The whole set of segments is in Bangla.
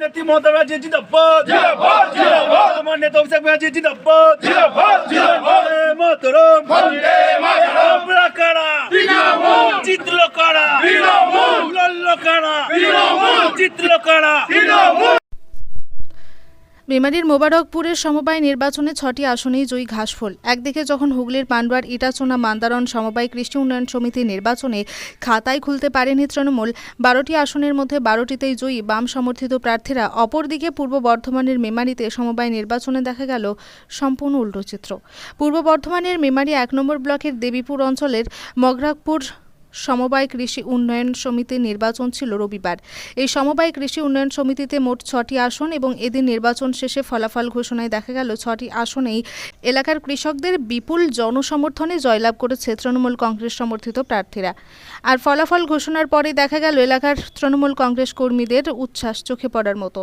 নেত্রী মমতা ব্যানার্জি জিন্দাবাদ। আমার নেতা অভিষেক ব্যানার্জি জিন্দাবাদ। মাতরম। আমরা কারা? চিত্র কারা? লল্ল কারা? চিত্র কারা? মেমারির মোবারকপুরের সমবায় নির্বাচনে ছটি আসনেই জয়ী ঘাসফুল। একদিকে যখন হুগলির পান্ডুয়ার ইটাচোনা, মান্দারণ সমবায় কৃষি উন্নয়ন সমিতি নির্বাচনে খাতায় খুলতে পারেনি তৃণমূল, বারোটি আসনের মধ্যে বারোটিতেই জয়ী বাম সমর্থিত প্রার্থীরা। অপরদিকে পূর্ব বর্ধমানের মেমারিতে সমবায় নির্বাচনে দেখা গেল সম্পূর্ণ উল্টো চিত্র। পূর্ব বর্ধমানের মেমারি এক নম্বর ব্লকের দেবীপুর অঞ্চলের মগরাকপুর সমবায় কৃষি উন্নয়ন সমিতির নির্বাচন ছিল রবিবার। এই সমবায় কৃষি উন্নয়ন সমিতিতে মোট ছটি আসন এবং এদিন নির্বাচন শেষে ফলাফল ঘোষণায় দেখা গেল, ছটি আসনেই এলাকার কৃষকদের বিপুল জনসমর্থনে জয়লাভ করেছে তৃণমূল কংগ্রেস সমর্থিত প্রার্থীরা। আর ফলাফল ঘোষণার পরে দেখা গেল, এলাকার তৃণমূল কংগ্রেস কর্মীদের উচ্ছ্বাস চোখে পড়ার মতো।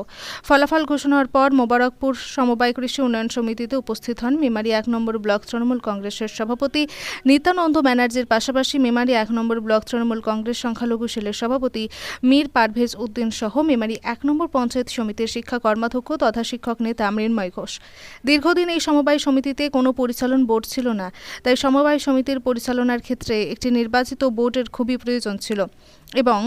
ফলাফল ঘোষণার পর মোবারকপুর সমবায় কৃষি উন্নয়ন সমিতিতে উপস্থিত হন মেমারি এক নম্বর ব্লক তৃণমূল কংগ্রেসের সভাপতি নিত্যানন্দ ব্যানার্জির পাশাপাশি মেমারি এক নম্বর ব্লক তৃণমূল কংগ্রেস সংখ্যালঘু সেলের সভাপতি মীর পারভেজ উদ্দিন সহ মেমারি এক নম্বর পঞ্চায়েত সমিতির শিক্ষা কর্মাধ্যক্ষ তথা শিক্ষক নেতা মৃন্ময় ঘোষ। দীর্ঘদিন এই সমবায় সমিতিতে কোনো পরিচালন বোর্ড ছিল না, তাই সমবায় সমিতির পরিচালনার ক্ষেত্রে একটি নির্বাচিত বোর্ডের খুবই প্রয়োজন ছিল এবং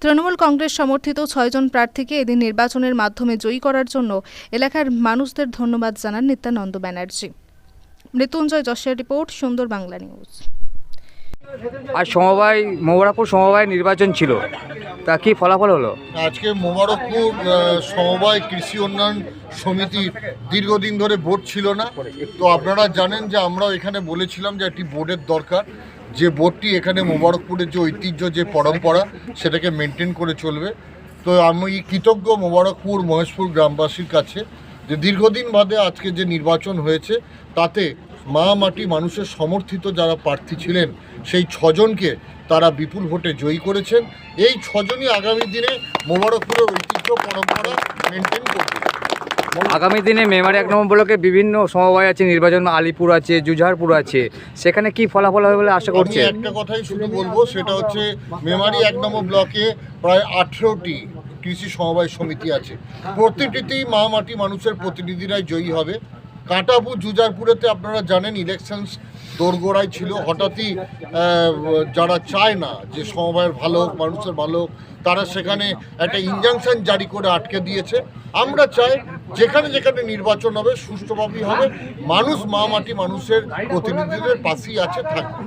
তৃণমূল কংগ্রেস সমর্থিত ছয়জন প্রার্থীকে এদিন নির্বাচনের মাধ্যমে জয়ী করার জন্য এলাকার মানুষদের ধন্যবাদ জানান নিত্যানন্দ ব্যানার্জি। মৃত্যুঞ্জয় যশের রিপোর্ট, সুন্দর বাংলা নিউজ। আর সমবায় মোবারকপুর সমবায় নির্বাচন ছিল, তা কি ফলাফল হলো? আজকে মোবারকপুর সমবায় কৃষি উন্নয়ন সমিতির দীর্ঘদিন ধরে বোর্ড ছিল না। তো আপনারা জানেন যে আমরা এখানে বলেছিলাম যে একটি বোর্ডের দরকার, যে বোর্ডটি এখানে মোবারকপুরের যে ঐতিহ্য, যে পরম্পরা, সেটাকে মেনটেন করে চলবে। তো আমি কৃতজ্ঞ মোবারকপুর মহেশপুর গ্রামবাসীর কাছে যে দীর্ঘদিন বাদে আজকে যে নির্বাচন হয়েছে, তাতে মা মাটি মানুষের সমর্থিত যারা প্রার্থী ছিলেন সেই ছজনকে তারা বিপুল ভোটে জয়ী করেছেন। এই ছজনই আগামী দিনে মোবারকপুরের ঐতিহ্য পরম্পরা মেনটেন করবে। আগামী দিনে মেমারি এক নম্বর ব্লকে বিভিন্ন সমবায় আছে নির্বাচন আলিপুর আছে জুঝারপুর আছে। সেখানে কি ফলাফল হবে বলে আশা করছে একটা কথাই শুধু বলব সেটা হচ্ছে মেমারি এক নম্বর ব্লকে প্রায় আঠেরোটি কৃষি সমবায় সমিতি আছে। প্রতিটিতেই মা মাটি মানুষের প্রতিনিধিরাই জয়ী হবে। কাঁটাপুর জুজারপুরেতে আপনারা জানেন ইলেকশনস দোরগোড়ায় ছিল। হঠাৎই যারা চায় না যে সমবায়ের ভালো হোক, মানুষের ভালো হোক, তারা সেখানে একটা ইনজাংশন জারি করে আটকে দিয়েছে। আমরা চাই যেখানে যেখানে নির্বাচন হবে, সুষ্ঠুভাবেই হবে। মানুষ মা মাটি মানুষের প্রতিনিধিদের পাশেই আছে থাকবে